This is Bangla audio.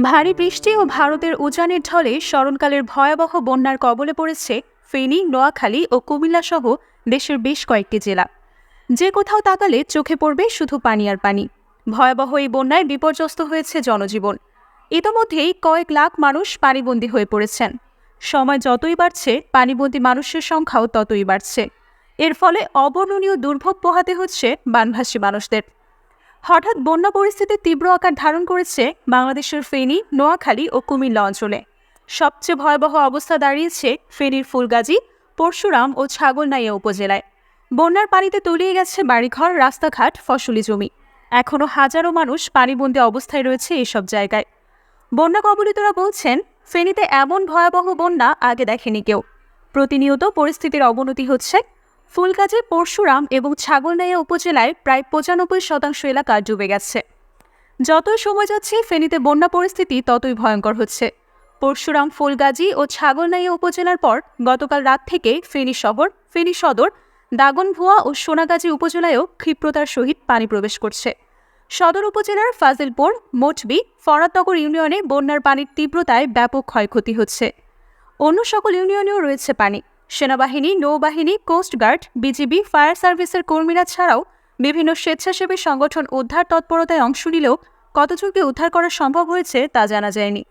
ভারী বৃষ্টি ও ভারতের উজানের ঢলে স্মরণকালের ভয়াবহ বন্যার কবলে পড়েছে ফেনী, নোয়াখালী ও কুমিল্লা সহ দেশের বেশ কয়েকটি জেলা। যে কোথাও তাকালে চোখে পড়বে শুধু পানি আর পানি। ভয়াবহ এই বন্যায় বিপর্যস্ত হয়েছে জনজীবন। ইতোমধ্যেই কয়েক লাখ মানুষ পানিবন্দী হয়ে পড়েছেন। সময় যতই বাড়ছে, পানিবন্দী মানুষের সংখ্যাও ততই বাড়ছে। এর ফলে অবর্ণনীয় দুর্ভোগ পোহাতে হচ্ছে বানভাসী মানুষদের। হঠাৎ বন্যা পরিস্থিতি তীব্র আকার ধারণ করেছে বাংলাদেশের ফেনী, নোয়াখালী ও কুমিল্লা অঞ্চলে। সবচেয়ে ভয়াবহ অবস্থা দাঁড়িয়েছে ফেনীর ফুলগাজী, পরশুরাম ও ছাগলনাইয়া উপজেলায়। বন্যার পানিতে তলিয়ে গেছে বাড়িঘর, রাস্তাঘাট, ফসলি জমি। এখনও হাজারো মানুষ পানিবন্দী অবস্থায় রয়েছে এসব জায়গায়। বন্যা কবলিতরা বলছেন, ফেনীতে এমন ভয়াবহ বন্যা আগে দেখেনি কেউ। প্রতিনিয়ত পরিস্থিতির অবনতি হচ্ছে ফুলগাজী, পরশুরাম এবং ছাগলনাইয়া উপজেলায় প্রায় পঁচানব্বই শতাংশ এলাকা ডুবে গেছে। যতই সময় যাচ্ছে, ফেনীতে বন্যা পরিস্থিতি ততই ভয়ঙ্কর হচ্ছে। পরশুরাম, ফুলগাজী ও ছাগলনাইয়া উপজেলার পর গতকাল রাত থেকে ফেনী শহর, ফেনী সদর, দাগনভুয়া ও সোনাগাজী উপজেলায়ও ক্ষিপ্রতার সহিত পানি প্রবেশ করছে। সদর উপজেলার ফাজিলপুর, মোটবি, ফরাদনগর ইউনিয়নে বন্যার পানির তীব্রতায় ব্যাপক ক্ষয়ক্ষতি হচ্ছে। অন্য সকল ইউনিয়নেও রয়েছে পানি। সেনাবাহিনী, নৌবাহিনী কোস্টগার্ড বিজিবি, ফায়ার সার্ভিসের কর্মীরা ছাড়াও বিভিন্ন স্বেচ্ছাসেবী সংগঠন উদ্ধার তৎপরতায় অংশ নিলেও কতজনকে উদ্ধার করা সম্ভব হয়েছে তা জানা যায়নি।